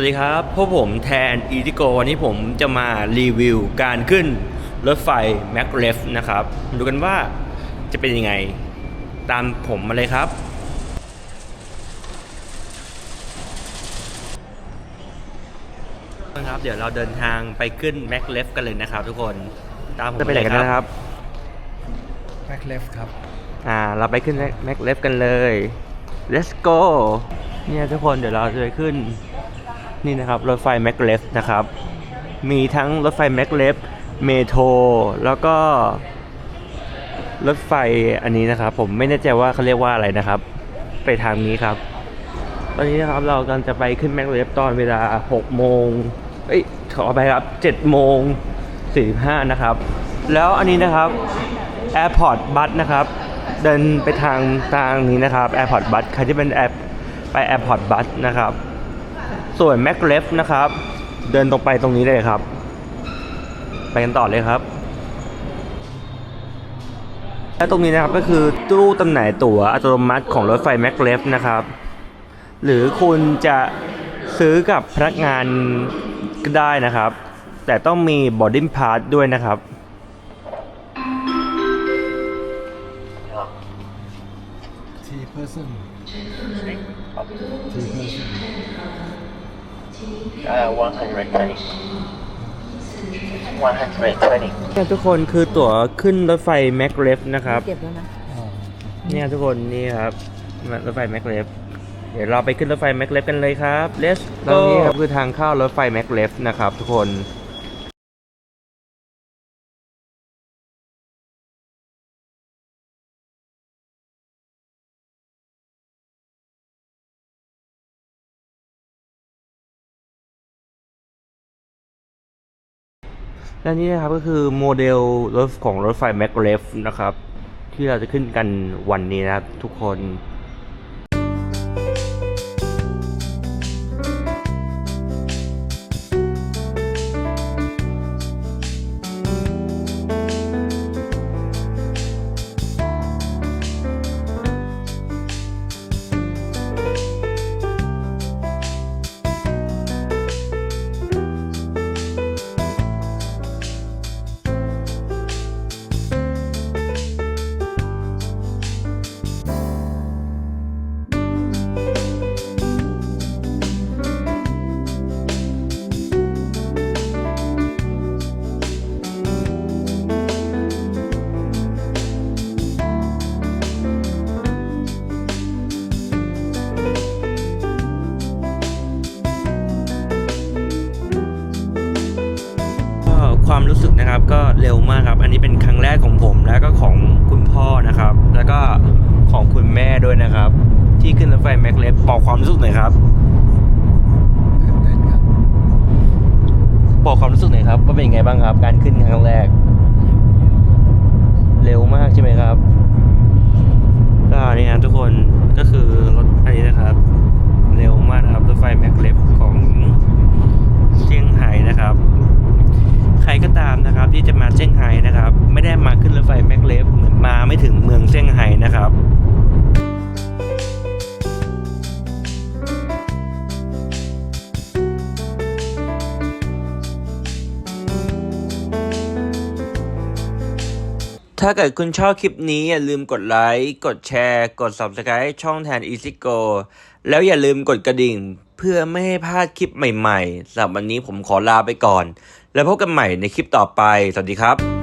วัสดีครับ พวกผมแทนอีทิโกวันนี้ผมจะมารีวิวการขึ้นรถไฟแม็กเลฟนะครับมาดูกันว่าจะเป็นยังไง ตามผมมาเลยครับ ครับ เดี๋ยวเราเดินทางไปขึ้นแม็กเลฟกันเลยนะครับทุกคน ตามผมจะไปไหนกันนะครับแบ็คเลฟครับ อ่า เราไปขึ้นแม็กเลฟกันเลย let's go เนี่ยทุกคนเดี๋ยวเราจะไปขึ้น นี่นะครับรถไฟแม็กเลฟนะครับ มีทั้งรถไฟแม็กเลฟเมโทรแล้วก็รถไฟอันนี้นะครับ ผมไม่แน่ใจว่าเขาเรียกว่าอะไรนะครับ ไปทางนี้ครับ ตอนนี้นะครับเรากำลังจะไปขึ้นแม็กเลฟตอนเวลา6โมงเอ้ยขอไปครับ7โมง45นะครับ แล้วอันนี้นะครับ Airport Bus นะครับ เดินไปทางทางนี้นะครับ Airport Bus ใครที่เป็นแอปไป Airport Bus นะครับ ส่วน m a c l e f นะครับ เดินตรงไปตรงนี้เลยครับ ไปกันต่อเลยครับ และตรงนี้นะครับก็คือตู้ตำแหน่งตั๋วอัตโนมัติของรถไฟ m a c l e f นะครับ หรือคุณจะซื้อกับพนักงานก็ได้นะครับ แต่ต้องมี boarding pass ด้วยนะครับทีเพอร์ซันทีเพอร์ซัน Uh, 120. 120. เนี่ยทุกคนคือตั๋วขึ้นรถไฟแม็กเลฟนะครับเก็บแล้วนะเนี่ยทุกคนนี่ครับรถไฟแม็กเลฟเดี๋ยวเราไปขึ้นรถไฟแม็กเลฟกันเลยครับ let's go ตรงนี้ครับคือทางเข้ารถไฟแม็กเลฟนะครับทุกคน และนี่นะครับก็คือโมเดลรถของรถไฟแมกเลฟนะครับ ที่เราจะขึ้นกันวันนี้นะครับทุกคน ความรู้สึกนะครับก็เร็วมากครับ อันนี้เป็นครั้งแรกของผมแล้วก็ของคุณพ่อนะครับ แล้วก็ของคุณแม่ด้วยนะครับ ที่ขึ้นรถไฟแม็กเลฟบอกความรู้สึกหน่อยครับตื่นเต้นครับบอกความรู้สึกหน่อยครับว่าเป็นยังไงบ้างครับ การขึ้นครั้งแรก เร็วมากใช่ไหมครับ ก็นี่นะทุกคนก็คือรถอันนี้นะครับ เร็วมากนะครับรถไฟแม็กเลฟของเซี่ยงไฮ้นะครับ ใครก็ตามนะครับที่จะมาเซี่ยงไฮ้นะครับ ไม่ได้มาขึ้นรถไฟแม็กเลฟเหมือนมาไม่ถึงเมือง เซี่ยงไฮ้นะครับถ้าเกิดคุณชอบคลิปนี้อย่าลืมกดไลค์ กดแชร์ กด Subscribe ช่องแทน Easy Go แล้วอย่าลืมกดกระดิ่ง เพื่อไม่ให้พลาดคลิปใหม่ๆสำหรับวันนี้ผมขอลาไปก่อน แล้วพบกันใหม่ในคลิปต่อไป สวัสดีครับ